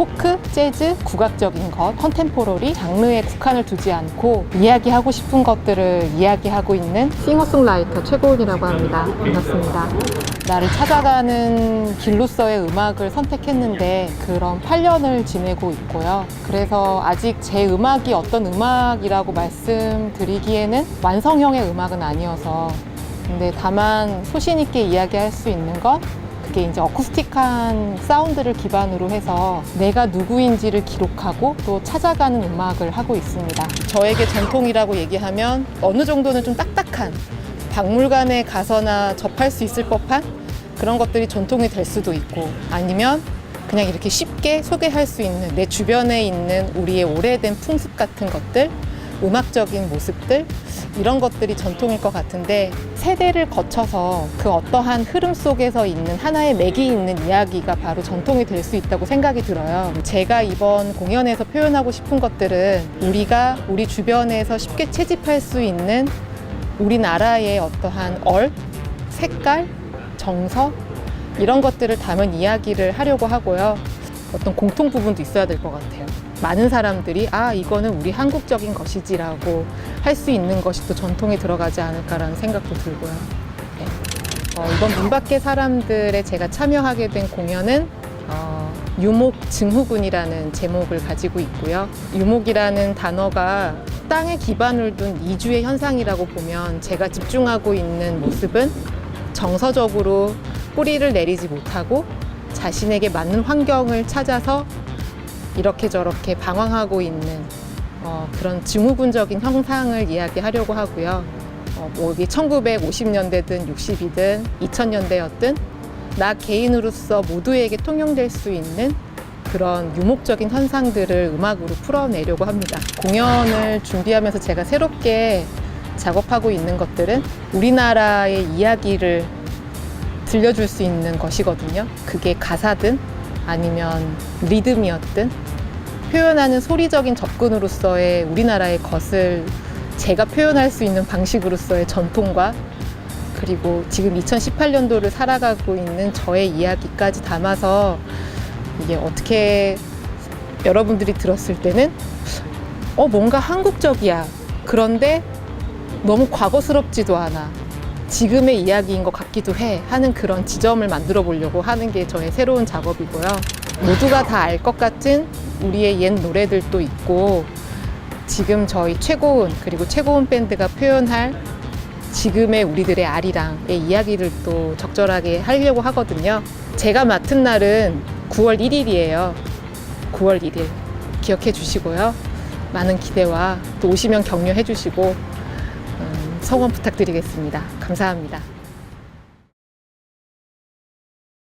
포크, 재즈, 국악적인 것, 컨템포러리 장르에 국한을 두지 않고 이야기하고 싶은 것들을 이야기하고 있는 싱어송라이터 최고은이라고 합니다. 반갑습니다. 나를 찾아가는 길로서의 음악을 선택했는데 그런 8년을 지내고 있고요. 그래서 아직 제 음악이 어떤 음악이라고 말씀드리기에는 완성형의 음악은 아니어서 근데 다만 소신 있게 이야기할 수 있는 건 그게 이제 어쿠스틱한 사운드를 기반으로 해서 내가 누구인지를 기록하고 또 찾아가는 음악을 하고 있습니다. 저에게 전통이라고 얘기하면 어느 정도는 좀 딱딱한 박물관에 가서나 접할 수 있을 법한 그런 것들이 전통이 될 수도 있고 아니면 그냥 이렇게 쉽게 소개할 수 있는 내 주변에 있는 우리의 오래된 풍습 같은 것들 음악적인 모습들 이런 것들이 전통일 것 같은데 세대를 거쳐서 그 어떠한 흐름 속에서 있는 하나의 맥이 있는 이야기가 바로 전통이 될 수 있다고 생각이 들어요. 제가 이번 공연에서 표현하고 싶은 것들은 우리가 우리 주변에서 쉽게 채집할 수 있는 우리나라의 어떠한 얼, 색깔, 정서 이런 것들을 담은 이야기를 하려고 하고요. 어떤 공통 부분도 있어야 될 것 같아요. 많은 사람들이 아 이거는 우리 한국적인 것이지라고 할 수 있는 것이 또 전통에 들어가지 않을까라는 생각도 들고요. 네. 어, 이번 문 밖의 사람들의 제가 참여하게 된 공연은 어, 유목 증후군이라는 제목을 가지고 있고요. 유목이라는 단어가 땅에 기반을 둔 이주의 현상이라고 보면 제가 집중하고 있는 모습은 정서적으로 뿌리를 내리지 못하고 자신에게 맞는 환경을 찾아서 이렇게 저렇게 방황하고 있는 어, 그런 증후군적인 형상을 이야기하려고 하고요. 어, 뭐 이게 1950년대든 60이든 2000년대였든 나 개인으로서 모두에게 통용될 수 있는 그런 유목적인 현상들을 음악으로 풀어내려고 합니다. 공연을 준비하면서 제가 새롭게 작업하고 있는 것들은 우리나라의 이야기를 들려줄 수 있는 것이거든요. 그게 가사든 아니면 리듬이었든 표현하는 소리적인 접근으로서의 우리나라의 것을 제가 표현할 수 있는 방식으로서의 전통과 그리고 지금 2018년도를 살아가고 있는 저의 이야기까지 담아서 이게 어떻게 여러분들이 들었을 때는 어 뭔가 한국적이야. 그런데 너무 과거스럽지도 않아 지금의 이야기인 것 같기도 해 하는 그런 지점을 만들어 보려고 하는 게 저의 새로운 작업이고요. 모두가 다 알 것 같은 우리의 옛 노래들도 있고 지금 저희 최고운 그리고 최고운 밴드가 표현할 지금의 우리들의 아리랑의 이야기를 또 적절하게 하려고 하거든요. 제가 맡은 날은 9월 1일이에요. 9월 1일 기억해 주시고요. 많은 기대와 또 오시면 격려해 주시고 음, 성원 부탁드리겠습니다. 감사합니다.